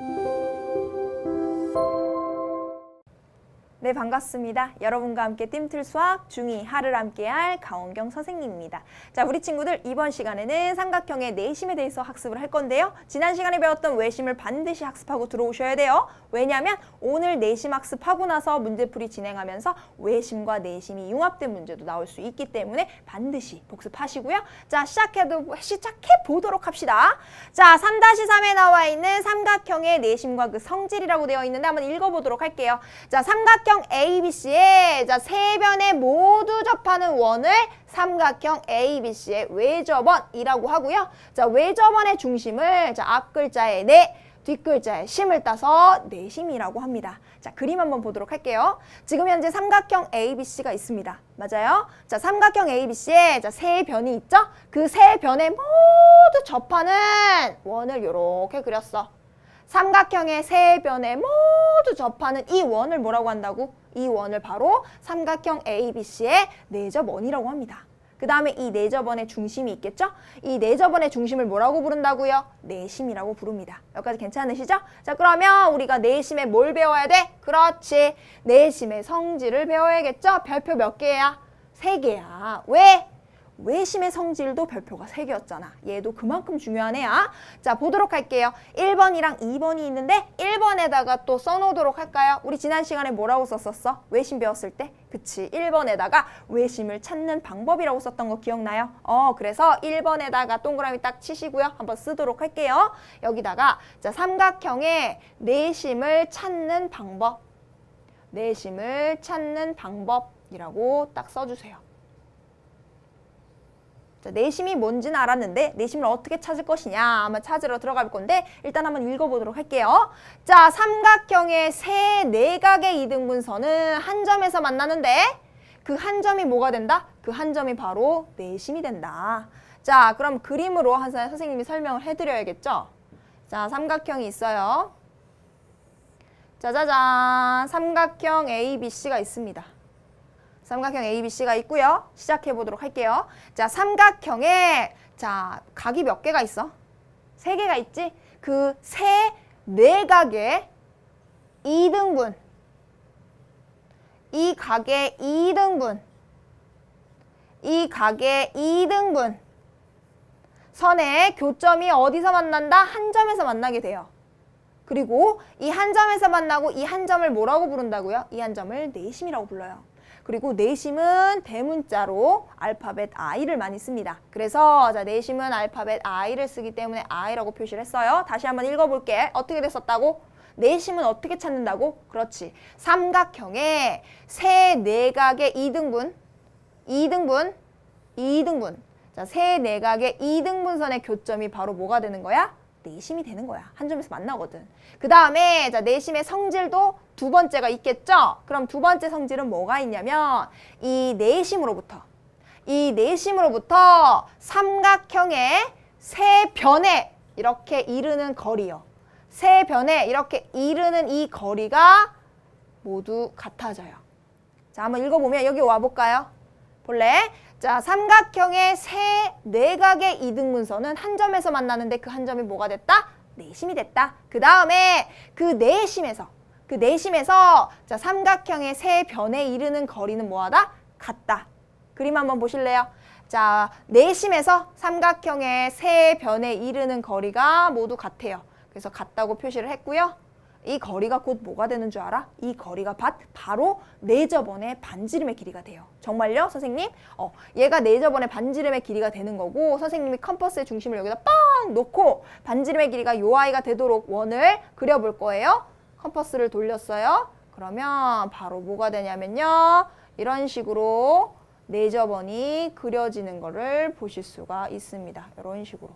Thank you. 네, 반갑습니다. 여러분과 함께 띵틀 수학 중2 하를 함께할 강원경 선생님입니다. 자, 우리 친구들 이번 시간에는 삼각형의 내심에 대해서 학습을 할 건데요. 지난 시간에 배웠던 외심을 반드시 학습하고 들어오셔야 돼요. 왜냐하면 오늘 내심 학습하고 나서 문제풀이 진행하면서 외심과 내심이 융합된 문제도 나올 수 있기 때문에 반드시 복습하시고요. 자, 시작해도 시작해 보도록 합시다. 자, 3-3에 나와 있는 삼각형의 내심과 그 성질이라고 되어 있는데 한번 읽어보도록 할게요. 자, 삼각형 ABC의 자, 세 변에 모두 접하는 원을 삼각형 ABC의 외접원이라고 하고요. 자, 외접원의 중심을 자, 앞글자에 내, 뒷글자에 심을 따서 내심이라고 합니다. 자, 그림 한번 보도록 할게요. 지금 현재 삼각형 ABC가 있습니다. 맞아요? 자, 삼각형 ABC에 자, 세 변이 있죠? 그 세 변에 모두 접하는 원을 이렇게 그렸어. 삼각형의 세 변에 모두 접하는 이 원을 뭐라고 한다고? 이 원을 바로 삼각형 ABC의 내접 원이라고 합니다. 그 다음에 이 내접원의 중심이 있겠죠? 이 내접원의 중심을 뭐라고 부른다고요? 내심이라고 부릅니다. 여기까지 괜찮으시죠? 자 그러면 우리가 내심에 뭘 배워야 돼? 그렇지. 내심의 성질을 배워야겠죠? 별표 몇 개야? 세 개야. 왜? 외심의 성질도 별표가 세개였잖아 얘도 그만큼 중요한 애야. 자, 보도록 할게요. 1번이랑 2번이 있는데 1번에다가 또 써놓도록 할까요? 우리 지난 시간에 뭐라고 썼었어? 외심 배웠을 때? 그치. 1번에다가 외심을 찾는 방법이라고 썼던 거 기억나요? 어, 그래서 1번에다가 동그라미 딱 치시고요. 한번 쓰도록 할게요. 여기다가 자, 삼각형의 내심을 찾는 방법. 내심을 찾는 방법이라고 딱 써주세요. 자, 내심이 뭔지는 알았는데 내심을 어떻게 찾을 것이냐 아마 찾으러 들어갈 건데 일단 한번 읽어보도록 할게요. 자, 삼각형의 세 내각의 이등분선은 한 점에서 만나는데 그 한 점이 뭐가 된다? 그 한 점이 바로 내심이 된다. 자, 그럼 그림으로 한 선- 선생님이 설명을 해드려야겠죠? 자, 삼각형이 있어요. 짜자잔, 삼각형 ABC가 있습니다. 삼각형 ABC가 있고요. 시작해 보도록 할게요. 자, 삼각형에 자, 각이 몇 개가 있어? 세 개가 있지? 그세 내각의 이등분. 이 각의 이등분. 이 각의 이등분. 선의 교점이 어디서 만난다? 한 점에서 만나게 돼요. 그리고 이 한 점에서 만나고 이 한 점을 뭐라고 부른다고요? 이 한 점을 내심이라고 불러요. 그리고 내심은 대문자로 알파벳 I를 많이 씁니다. 그래서 자 내심은 알파벳 I를 쓰기 때문에 I라고 표시를 했어요. 다시 한번 읽어볼게. 어떻게 됐었다고? 내심은 어떻게 찾는다고? 그렇지. 삼각형의 세 내각의 이등분, 이등분, 이등분. 자, 세 내각의 이등분선의 교점이 바로 뭐가 되는 거야? 내심이 되는 거야. 한 점에서 만나거든. 그 다음에 자 내심의 성질도 두 번째가 있겠죠? 그럼 두 번째 성질은 뭐가 있냐면 이 내심으로부터 이 내심으로부터 삼각형의 세 변에 이렇게 이르는 거리요. 세 변에 이렇게 이르는 이 거리가 모두 같아져요. 자, 한번 읽어보면 여기 와볼까요? 볼래? 자, 삼각형의 세 내각의 이등분선은 한 점에서 만나는데 그 한 점이 뭐가 됐다? 내심이 됐다. 그 다음에 그 내심에서 그 내심에서 자 삼각형의 세 변에 이르는 거리는 뭐하다? 같다. 그림 한번 보실래요? 자, 내심에서 삼각형의 세 변에 이르는 거리가 모두 같아요. 그래서 같다고 표시를 했고요. 이 거리가 곧 뭐가 되는 줄 알아? 이 거리가 바, 바로 내저번의 반지름의 길이가 돼요. 정말요, 선생님? 어, 얘가 내저번의 반지름의 길이가 되는 거고 선생님이 컴퍼스의 중심을 여기다 빵 놓고 반지름의 길이가 요 아이가 되도록 원을 그려볼 거예요. 컴퍼스를 돌렸어요. 그러면 바로 뭐가 되냐면요. 이런 식으로 내저번이 그려지는 거를 보실 수가 있습니다. 이런 식으로.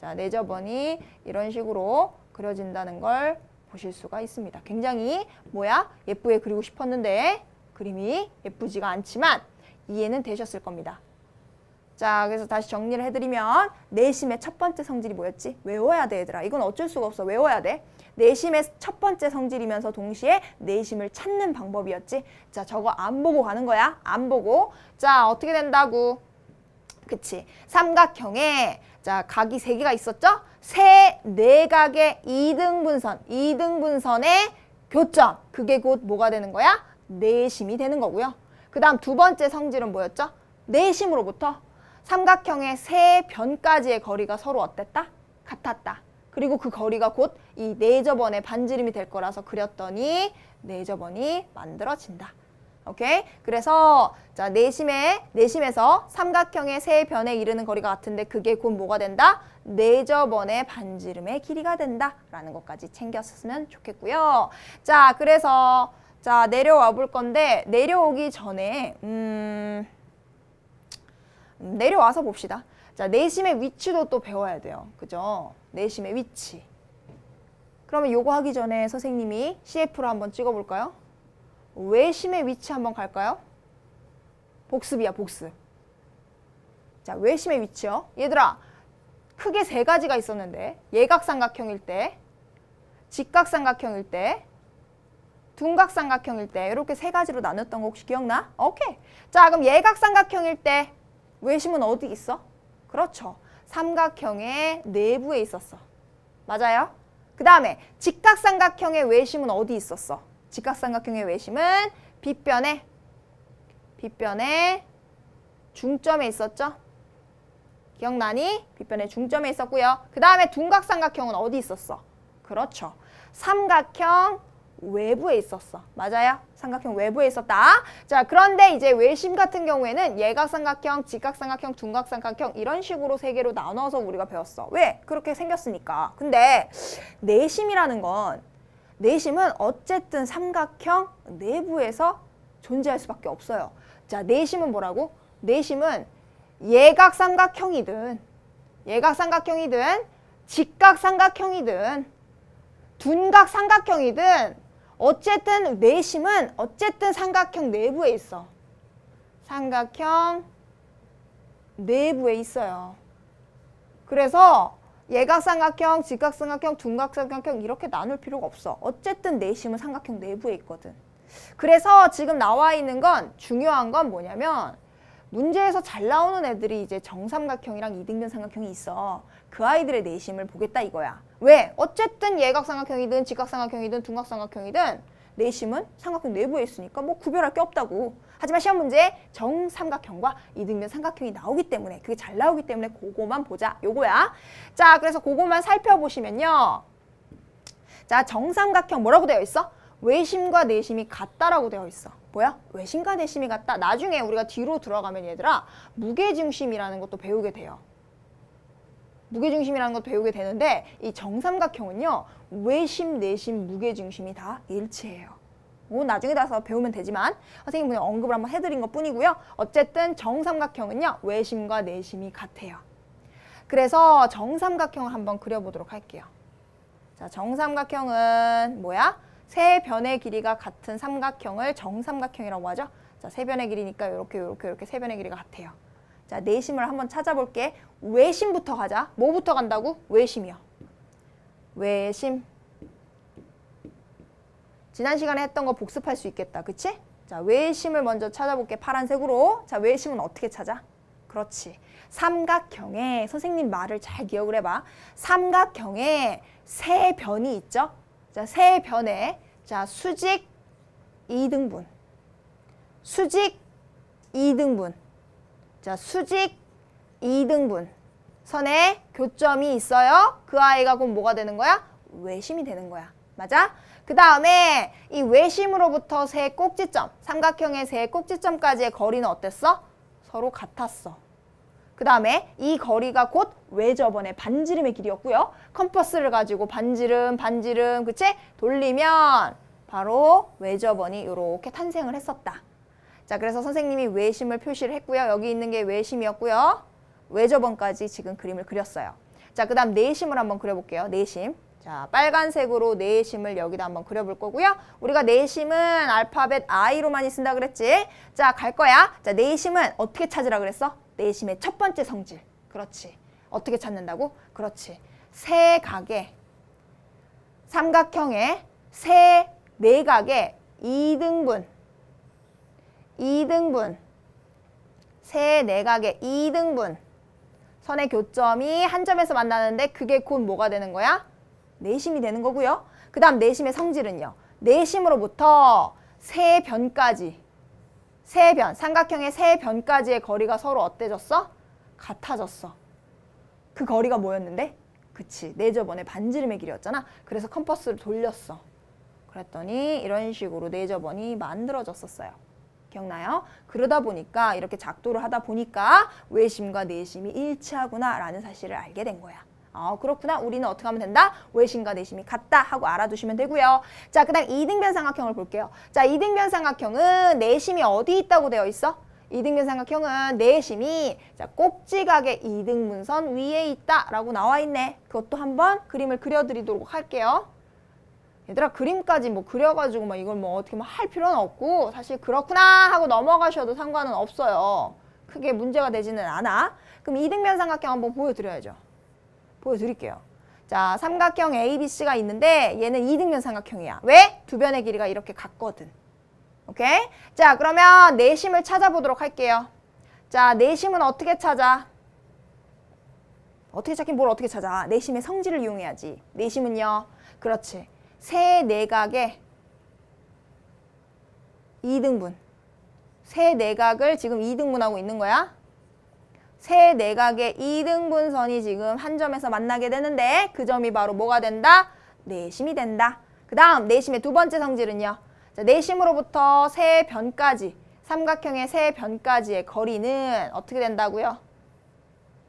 자, 내저번이 이런 식으로 그려진다는 걸 보실 수가 있습니다. 굉장히 뭐야? 예쁘게 그리고 싶었는데 그림이 예쁘지가 않지만 이해는 되셨을 겁니다. 자, 그래서 다시 정리를 해드리면 내심의 첫 번째 성질이 뭐였지? 외워야 돼, 얘들아. 이건 어쩔 수가 없어. 외워야 돼. 내심의 첫 번째 성질이면서 동시에 내심을 찾는 방법이었지. 자, 저거 안 보고 가는 거야. 안 보고. 자, 어떻게 된다고? 그치. 삼각형에 자, 각이 세 개가 있었죠? 세 내각의 이등분선, 이등분선의 교점. 그게 곧 뭐가 되는 거야? 내심이 되는 거고요. 그 다음 두 번째 성질은 뭐였죠? 내심으로부터 삼각형의 세 변까지의 거리가 서로 어땠다? 같았다. 그리고 그 거리가 곧이 내저번의 반지름이 될 거라서 그렸더니 내저번이 만들어진다. 오케이? 그래서 자 내심의 내심에서 삼각형의 세 변에 이르는 거리가 같은데 그게 곧 뭐가 된다? 내저번의 반지름의 길이가 된다라는 것까지 챙겼으면 좋겠고요. 자 그래서 자 내려와 볼 건데 내려오기 전에 음, 음, 내려와서 봅시다. 자 내심의 위치도 또 배워야 돼요. 그죠? 내심의 위치. 그러면 요거 하기 전에 선생님이 CF로 한번 찍어 볼까요? 외심의 위치 한번 갈까요? 복습이야, 복습. 자, 외심의 위치요. 얘들아, 크게 세 가지가 있었는데 예각삼각형일 때, 직각삼각형일 때, 둔각삼각형일 때 이렇게 세 가지로 나눴던 거 혹시 기억나? 오케이. 자, 그럼 예각삼각형일 때 외심은 어디 있어? 그렇죠. 삼각형의 내부에 있었어. 맞아요? 그 다음에 직각삼각형의 외심은 어디 있었어? 직각삼각형의 외심은 빗변에 빗변에 중점에 있었죠? 기억나니? 빗변에 중점에 있었고요. 그 다음에 둔각삼각형은 어디 있었어? 그렇죠. 삼각형 외부에 있었어. 맞아요? 삼각형 외부에 있었다. 자, 그런데 이제 외심 같은 경우에는 예각삼각형, 직각삼각형, 둔각삼각형 이런 식으로 세 개로 나눠서 우리가 배웠어. 왜? 그렇게 생겼으니까. 근데 내심이라는 건 내심은 어쨌든 삼각형 내부에서 존재할 수밖에 없어요. 자, 내심은 뭐라고? 내심은 예각 삼각형이든 예각 삼각형이든 직각 삼각형이든 둔각 삼각형이든 어쨌든 내심은 어쨌든 삼각형 내부에 있어. 삼각형 내부에 있어요. 그래서 예각삼각형, 직각삼각형, 둔각삼각형 이렇게 나눌 필요가 없어. 어쨌든 내심은 삼각형 내부에 있거든. 그래서 지금 나와 있는 건 중요한 건 뭐냐면 문제에서 잘 나오는 애들이 이제 정삼각형이랑 이등변 삼각형이 있어. 그 아이들의 내심을 보겠다 이거야. 왜? 어쨌든 예각삼각형이든 직각삼각형이든 둔각삼각형이든 내심은 삼각형 내부에 있으니까 뭐 구별할 게 없다고. 하지만 시험 문제에 정삼각형과 이등변 삼각형이 나오기 때문에 그게 잘 나오기 때문에 그거만 보자. 요거야. 자, 그래서 그거만 살펴보시면요. 자, 정삼각형 뭐라고 되어 있어? 외심과 내심이 같다라고 되어 있어. 뭐야? 외심과 내심이 같다. 나중에 우리가 뒤로 들어가면 얘들아 무게중심이라는 것도 배우게 돼요. 무게중심이라는 것도 배우게 되는데 이 정삼각형은요. 외심, 내심, 무게중심이 다 일치해요. 뭐 나중에 가서 배우면 되지만 선생님이 그냥 언급을 한번 해드린 것 뿐이고요. 어쨌든 정삼각형은요. 외심과 내심이 같아요. 그래서 정삼각형을 한번 그려보도록 할게요. 자, 정삼각형은 뭐야? 세 변의 길이가 같은 삼각형을 정삼각형이라고 하죠. 자, 세 변의 길이니까 이렇게 이렇게 이렇게 세 변의 길이가 같아요. 자, 내심을 한번 찾아볼게. 외심부터 가자. 뭐부터 간다고? 외심이요. 외심. 지난 시간에 했던 거 복습할 수 있겠다. 그치? 자, 외심을 먼저 찾아볼게. 파란색으로. 자, 외심은 어떻게 찾아? 그렇지. 삼각형에 선생님 말을 잘 기억을 해봐. 삼각형에 세 변이 있죠? 자, 세 변에 자, 수직 2등분. 수직 2등분. 자, 수직 2등분. 선에 교점이 있어요. 그 아이가 그럼 뭐가 되는 거야? 외심이 되는 거야. 맞아? 그 다음에 이 외심으로부터 세 꼭지점, 삼각형의 세 꼭지점까지의 거리는 어땠어? 서로 같았어. 그 다음에 이 거리가 곧 외저번의 반지름의 길이었고요. 컴퍼스를 가지고 반지름, 반지름, 그치? 돌리면 바로 외저번이 이렇게 탄생을 했었다. 자, 그래서 선생님이 외심을 표시를 했고요. 여기 있는 게 외심이었고요. 외저번까지 지금 그림을 그렸어요. 자, 그 다음 내심을 한번 그려볼게요. 내심. 자, 빨간색으로 내심을 여기다 한번 그려볼 거고요. 우리가 내심은 알파벳 I로 많이 쓴다 그랬지? 자, 갈 거야. 자, 내심은 어떻게 찾으라 그랬어? 내심의 첫 번째 성질. 그렇지. 어떻게 찾는다고? 그렇지. 세 각의 삼각형의 세 내각의 2등분 2등분 세 내각의 2등분 선의 교점이 한 점에서 만나는데 그게 곧 뭐가 되는 거야? 내심이 되는 거고요. 그 다음 내심의 성질은요. 내심으로부터 세 변까지 세 변, 삼각형의 세 변까지의 거리가 서로 어때졌어? 같아졌어. 그 거리가 뭐였는데? 그치, 네저번의 반지름의 길이었잖아. 그래서 컴퍼스를 돌렸어. 그랬더니 이런 식으로 네저번이 만들어졌었어요. 기억나요? 그러다 보니까 이렇게 작도를 하다 보니까 외심과 내심이 일치하구나라는 사실을 알게 된 거야. 어, 그렇구나. 우리는 어떻게 하면 된다? 외심과 내심이 같다 하고 알아두시면 되고요. 자, 그다음 이등변 삼각형을 볼게요. 자, 이등변 삼각형은 내심이 어디 있다고 되어 있어? 이등변 삼각형은 내심이 자, 꼭지각의 이등분선 위에 있다라고 나와 있네. 그것도 한번 그림을 그려 드리도록 할게요. 얘들아 그림까지 뭐 그려가지고 막 이걸 뭐 어떻게 막 할 필요는 없고 사실 그렇구나 하고 넘어가셔도 상관은 없어요. 크게 문제가 되지는 않아. 그럼 이등변 삼각형 한번 보여드려야죠. 보여드릴게요. 자, 삼각형 ABC가 있는데 얘는 이등변 삼각형이야. 왜? 두 변의 길이가 이렇게 같거든. 오케이? 자, 그러면 내심을 찾아보도록 할게요. 자, 내심은 어떻게 찾아? 어떻게 찾긴 뭘 어떻게 찾아? 내심의 성질을 이용해야지. 내심은요. 그렇지. 세 내각의 이등분. 세 내각을 지금 이등분하고 있는 거야. 세 내각의 이등분선이 지금 한 점에서 만나게 되는데 그 점이 바로 뭐가 된다? 내심이 된다. 그 다음 내심의 두 번째 성질은요. 자, 내심으로부터 세 변까지 삼각형의 세 변까지의 거리는 어떻게 된다고요?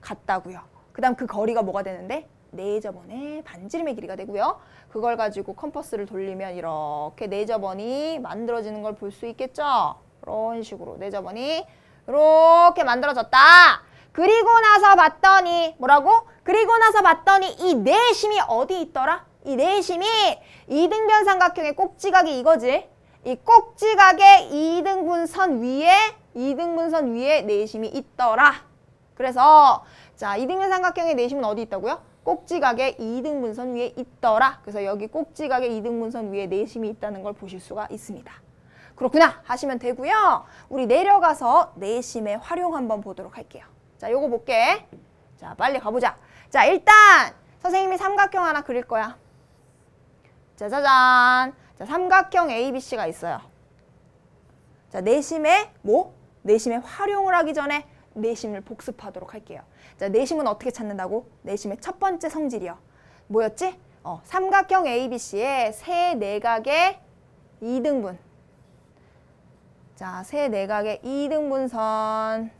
같다고요. 그 다음 그 거리가 뭐가 되는데? 네저번의 반지름의 길이가 되고요. 그걸 가지고 컴퍼스를 돌리면 이렇게 네저번이 만들어지는 걸 볼 수 있겠죠? 이런 식으로 네저번이 이렇게 만들어졌다. 그리고 나서 봤더니 뭐라고? 그리고 나서 봤더니 이 내심이 어디 있더라? 이 내심이 이등변 삼각형의 꼭지각이 이거지. 이 꼭지각의 이등분선 위에 이등분선 위에 내심이 있더라. 그래서 자 이등변 삼각형의 내심은 어디 있다고요? 꼭지각의 이등분선 위에 있더라. 그래서 여기 꼭지각의 이등분선 위에 내심이 있다는 걸 보실 수가 있습니다. 그렇구나 하시면 되고요. 우리 내려가서 내심의 활용 한번 보도록 할게요. 자, 요거 볼게. 자, 빨리 가보자. 자, 일단 선생님이 삼각형 하나 그릴 거야. 짜자잔. 자, 삼각형 ABC가 있어요. 자, 내심의 뭐? 내심의 활용을 하기 전에 내심을 복습하도록 할게요. 자, 내심은 어떻게 찾는다고? 내심의 첫 번째 성질이요. 뭐였지? 어, 삼각형 ABC의 세 내각의 이등분. 자, 세 내각의 이등분선.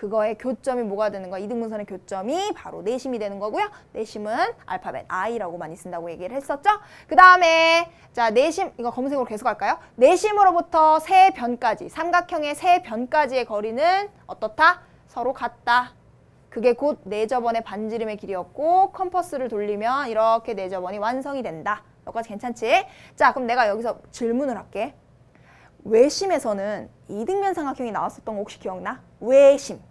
그거의 교점이 뭐가 되는 거야? 이등분선의 교점이 바로 내심이 되는 거고요. 내심은 알파벳 I라고 많이 쓴다고 얘기를 했었죠. 그 다음에 자 내심 이거 검색으로 계속 할까요? 내심으로부터 세 변까지 삼각형의 세 변까지의 거리는 어떻다? 서로 같다. 그게 곧 네저번의 반지름의 길이었고 컴퍼스를 돌리면 이렇게 네저번이 완성이 된다. 여기까지 괜찮지? 자 그럼 내가 여기서 질문을 할게. 외심에서는 이등변 삼각형이 나왔었던 거 혹시 기억나? 외심.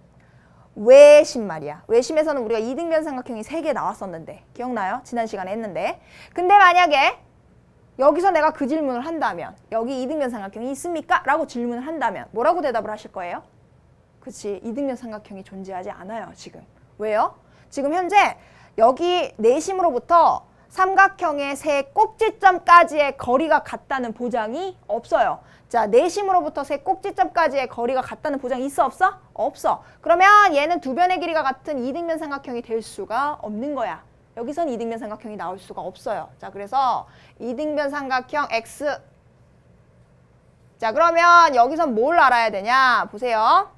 외심 말이야. 외심에서는 우리가 이등변 삼각형이 세 개 나왔었는데 기억나요? 지난 시간에 했는데. 근데 만약에 여기서 내가 그 질문을 한다면 여기 이등변 삼각형이 있습니까? 라고 질문을 한다면 뭐라고 대답을 하실 거예요? 그치 이등변 삼각형이 존재하지 않아요 지금. 왜요? 지금 현재 여기 내심으로부터 삼각형의 세 꼭지점까지의 거리가 같다는 보장이 없어요. 자, 내심으로부터 세 꼭지점까지의 거리가 같다는 보장이 있어 없어? 없어. 그러면 얘는 두 변의 길이가 같은 이등변 삼각형이 될 수가 없는 거야. 여기선 이등변 삼각형이 나올 수가 없어요. 자, 그래서 이등변 삼각형 X 자, 그러면 여기선 뭘 알아야 되냐? 보세요.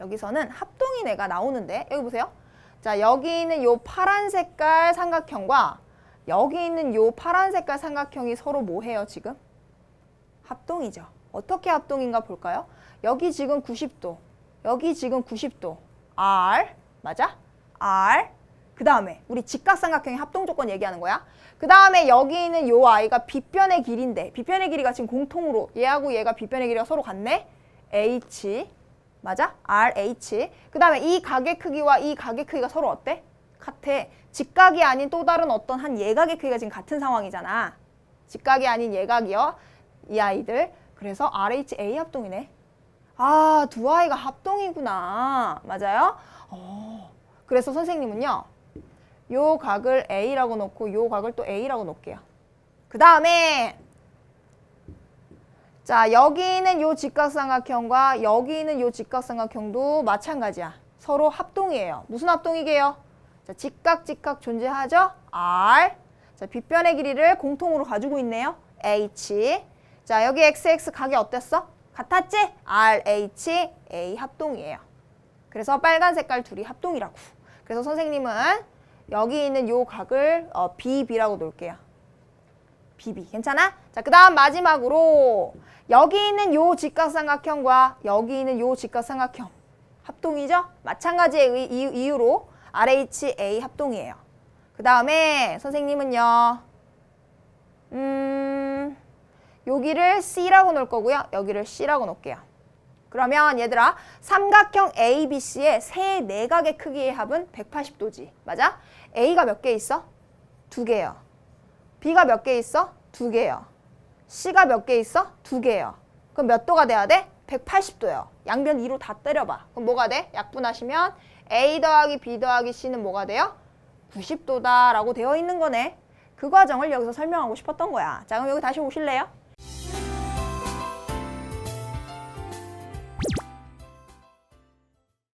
여기서는 합동인 애가 나오는데 여기 보세요. 자, 여기 있는 요 파란 색깔 삼각형과 여기 있는 요 파란 색깔 삼각형이 서로 뭐 해요, 지금? 합동이죠. 어떻게 합동인가 볼까요? 여기 지금 90도, 여기 지금 90도. R, 맞아? R. 그 다음에 우리 직각삼각형의 합동 조건 얘기하는 거야. 그 다음에 여기 있는 요 아이가 빗변의 길인데 빗변의 길이가 지금 공통으로 얘하고 얘가 빗변의 길이가 서로 같네. H 맞아? RH. 그 다음에 이 각의 크기와 이 각의 크기가 서로 어때? 같아. 직각이 아닌 또 다른 어떤 한 예각의 크기가 지금 같은 상황이잖아. 직각이 아닌 예각이요. 이 아이들. 그래서 RHA 합동이네. 아, 두 아이가 합동이구나. 맞아요? 어. 그래서 선생님은요. 요 각을 A라고 놓고 요 각을 또 A라고 놓을게요. 그 다음에 자 여기 있는 요 직각삼각형과 여기 있는 요 직각삼각형도 마찬가지야. 서로 합동이에요. 무슨 합동이게요? 자 직각 직각 존재하죠? R. 자 빗변의 길이를 공통으로 가지고 있네요. H. 자 여기 XX 각이 어땠어? 같았지? R, H, A 합동이에요. 그래서 빨간 색깔 둘이 합동이라고. 그래서 선생님은 여기 있는 요 각을 어, BB라고 놓을게요. BB 괜찮아? 자, 그 다음 마지막으로 여기 있는 요 직각삼각형과 여기 있는 요 직각삼각형 합동이죠? 마찬가지의 의- 이유, 이유 로 RHA 합동이에요. 그 다음에 선생님은요, 음, 여기를 C라고 놓을 거고요. 여기를 C라고 놓을게요. 그러면 얘들아 삼각형 ABC의 세 내각의 크기의 합은 180도지. 맞아? A가 몇 개 있어? 두 개요. B가 몇 개 있어? 두 개요. C가 몇 개 있어? 두 개요. 그럼 몇 도가 돼야 돼? 180도요. 양변 2로 다 때려봐. 그럼 뭐가 돼? 약분하시면 A 더하기 B 더하기 C는 뭐가 돼요? 90도다라고 되어 있는 거네. 그 과정을 여기서 설명하고 싶었던 거야. 자, 그럼 여기 다시 오실래요? Yeah.